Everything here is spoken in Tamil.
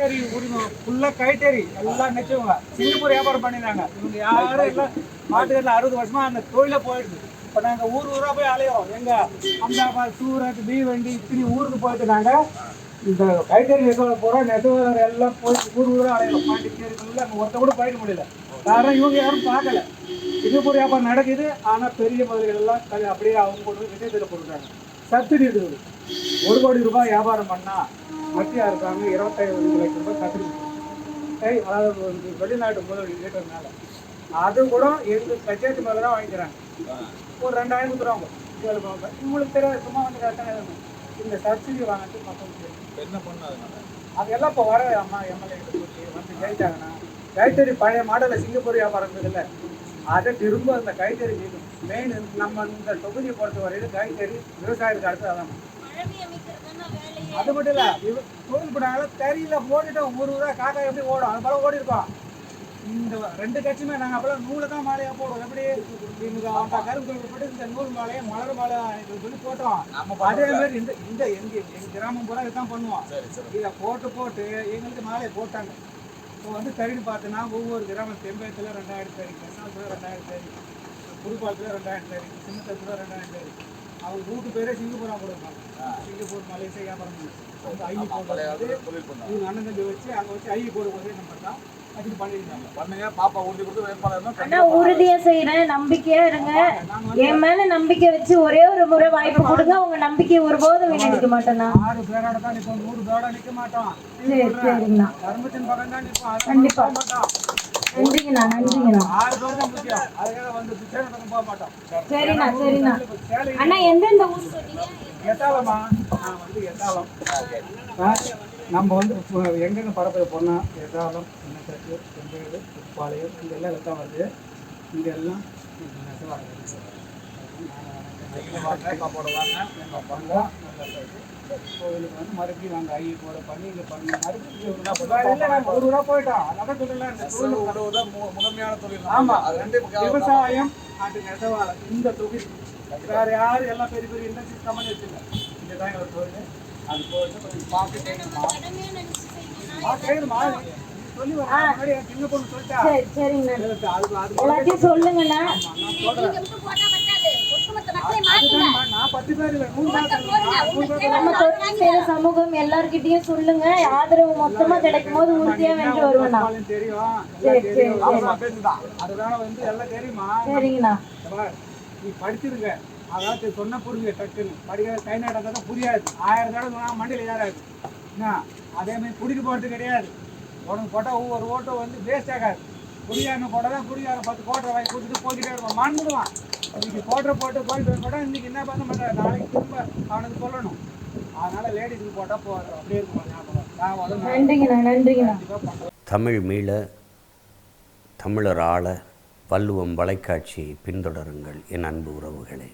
கைத்தறி உரிமை ஃபுல்லாக கைத்தறி எல்லாம் நிச்சயவங்க சிங்கப்பூர் வியாபாரம் பண்ணிடுறாங்க. இவங்க யாரும் எல்லாம் மாட்டுக்கட்டில் அறுபது வருஷமாக அந்த தொழிலை போயிடுது. இப்போ நாங்கள் ஊர் ஊராக போய் அலையோம் எங்கள் அம்தாபாத் சூரத் பீவண்டி இப்படி ஊருக்கு போயிட்டு நாங்கள் இந்த கைத்தறி நெசவாளர் போகிற நெசவாளர் எல்லாம் போய் ஊர் ஊராக அலையோம் பாண்டிச்சேரி ஃபுல்லாக அங்கே ஒருத்த கூட போயிட முடியல. காரணம் இவங்க யாரும் பார்க்கல. சிங்கப்பூர் வியாபாரம் நடக்குது. ஆனால் பெரிய முதல்கள் எல்லாம் அப்படியே அவங்க கொண்டு போய் விஜயத்தில் கொடுக்குறாங்க சப்சிடி இருக்குது. ஒரு கோடி ரூபாய் வியாபாரம் பண்ணா மத்திய அரசாங்க இருபத்தைந்து லட்சம் ரூபாய் சப்சிடி கை அதாவது வெளிநாட்டு முதலீடு ஈட்டதுனால அது கூட எங்க பட்ஜெட் மேலே தான் வாங்கிக்கிறாங்க ஒரு ரெண்டாயிரம் ரூபாய். இவங்களுக்கு தெரியாது சும்மா வந்து எதுவும். இந்த சப்சிடி வாங்கிட்டு மக்களுக்கு. என்ன பண்ண அதனால அதெல்லாம் இப்போ வர அம்மா எம்எல்ஏ வந்து ஜெயிச்சாங்கன்னா கைத்தறி பழைய மாடலில் சிங்கப்பூர் வியாபாரம் இருக்குதுல்ல அதை திரும்ப அந்த கைத்தறி மெயின் நம்ம இந்த தொகுதியை பொறுத்த வரையிலும் கைத்தறி விவசாயத்துக்கு அடுத்து அதான் அது மட்டும் இல்ல தொழில் பண்ணால தறியில ஓடிட்டோம். ஊர் ஊரா காக்கா எப்படி ஓடும்? அது போல ஓடி இருக்கோம். இந்த ரெண்டு கட்சியுமே நாங்க அப்பெல்லாம் நூலை தான் மாலையா போடுவோம். எப்படி? அவங்க கரும்பு போட்டு இந்த நூல் மாலையை மலர் மாலை சொல்லி போட்டோம். அதே மாதிரி இந்த இந்த எங்க எங்க கிராமம் பூரா இதுதான் பண்ணுவோம். இதை போட்டு போட்டு எங்களுக்கு மாலையை போட்டாங்க. இப்போ வந்து தறின்னு பார்த்தோன்னா ஒவ்வொரு கிராமம் தெம்பயத்தில் ரெண்டாயிரம் தறி கசாலத்தில் ரெண்டாயிரம் தறி புதுப்பாலத்தில் ரெண்டாயிரம் தறி சின்னத்தத்தில் ரெண்டாயிரம் தறி அவங்க வீட்டு பேரே சிங்கப்பூரா கொடுப்பாங்க சிங்கப்பூர் மலேசியா வியாபாரம் அந்த ஐ இவங்க அண்ணன் தம்பி வச்சு அங்கே வச்சு ஐ போடு ஒரே நம்பர் தான். உறுதியா செய்யறேன். நம்பிக்கையா இருங்க. என் மேல நம்பிக்கை வச்சு ஒரே ஒரு முறை வாய்ப்பு கொடுங்க. உங்க நம்பிக்கையை ஒருபோதும் வீணடிக்க மாட்டேனா ஆறு பேரோட தான் நிற்போம் நூறு பேரோட நிற்க மாட்டோம். சரி சரிங்கண்ணா. கண்டிப்பா. நன்றிங்கண்ணா நன்றிங்கண்ணா. சரிண்ணா சரிண்ணா. அண்ணா எந்தெந்த ஊர் சொன்னீங்க? நான் வந்து எத்தாலம் நம்ம வந்து இப்போ பரப்புற போனால் எத்தாலம் சின்னத்தட்டு செம்பேடு உப்பாளையம் இந்த எல்லாம் வெத்தம் வருது இங்க எல்லாம் நெசவாளர்கள். நீங்களும் வாங்க பாப்பாவோட வாங்க நம்ம பண்ணலாம் நல்லா இருக்கு. கோவிலுக்கு வந்து மறுபடியும் நாங்கள் ஐ போட பண்ணி இங்கே பண்ணி மறுபடியும் ஒரு ரூபா போயிட்டோம் அதான் இந்த தொழில் மு- முதன்மையான தொழில் ஆமா. ஆமா அது ரெண்டே விவசாயம் நெசவாளர் இந்த தொகுதி வேற யாரும் எல்லாம் பெரிய பெரிய இண்டஸ்ட்ரீஸ் கம்பெனி வச்சுங்க இங்கே தான் தொழில் அது போயிட்டு கொஞ்சம் பார்த்து சொல்லுங்கண்ணா நம்ம தொழில் செய்யற சமூகம் எல்லார்கிட்டயும் சொல்லுங்க. ஆதரவு மொத்தமா கிடைக்கும் போது உறுதியா வென்று தெரியும் சரி, சரி, ஆமா, பேசுதான் அதுதானே வந்து எல்லாம் தெரியுமா சரிங்கண்ணா நீ படிச்சிருங்க அதாவது சொன்ன புரியுங்க டக்குன்னு படிக்கிற கை நாட்டம் தான் புரியாது. ஆயிரம் தடவை சொன்னா மண்டியில் ஏறாது என்ன? அதே மாதிரி குடிக்க போகிறது கிடையாது உனக்கு போட்டால் ஒவ்வொரு ஓட்டம் வந்து வேஸ்ட் ஆகாது. குடியாரனை போட்டால் தான் குடியார பத்து கோட்டை வாங்கி கொடுத்துட்டு போய்கிட்டே இருப்பான் மறந்துடுவான் இன்னைக்கு கோட்டை போட்டு போயிட்டு போட்டால் இன்னைக்கு என்ன பண்ண மாட்டேன் நாளைக்கு திரும்ப அவனுக்கு சொல்லணும். அதனால லேடிஸுக்கு போட்டால் போ அப்படியே இருக்கும் நன்றிங்கண்ணா நன்றிங்கண்ணா. தமிழ் மீள தமிழர் ஆள வள்ளுவம் வலைக்காட்சியை பின்தொடருங்கள் என் அன்பு உறவுகளே.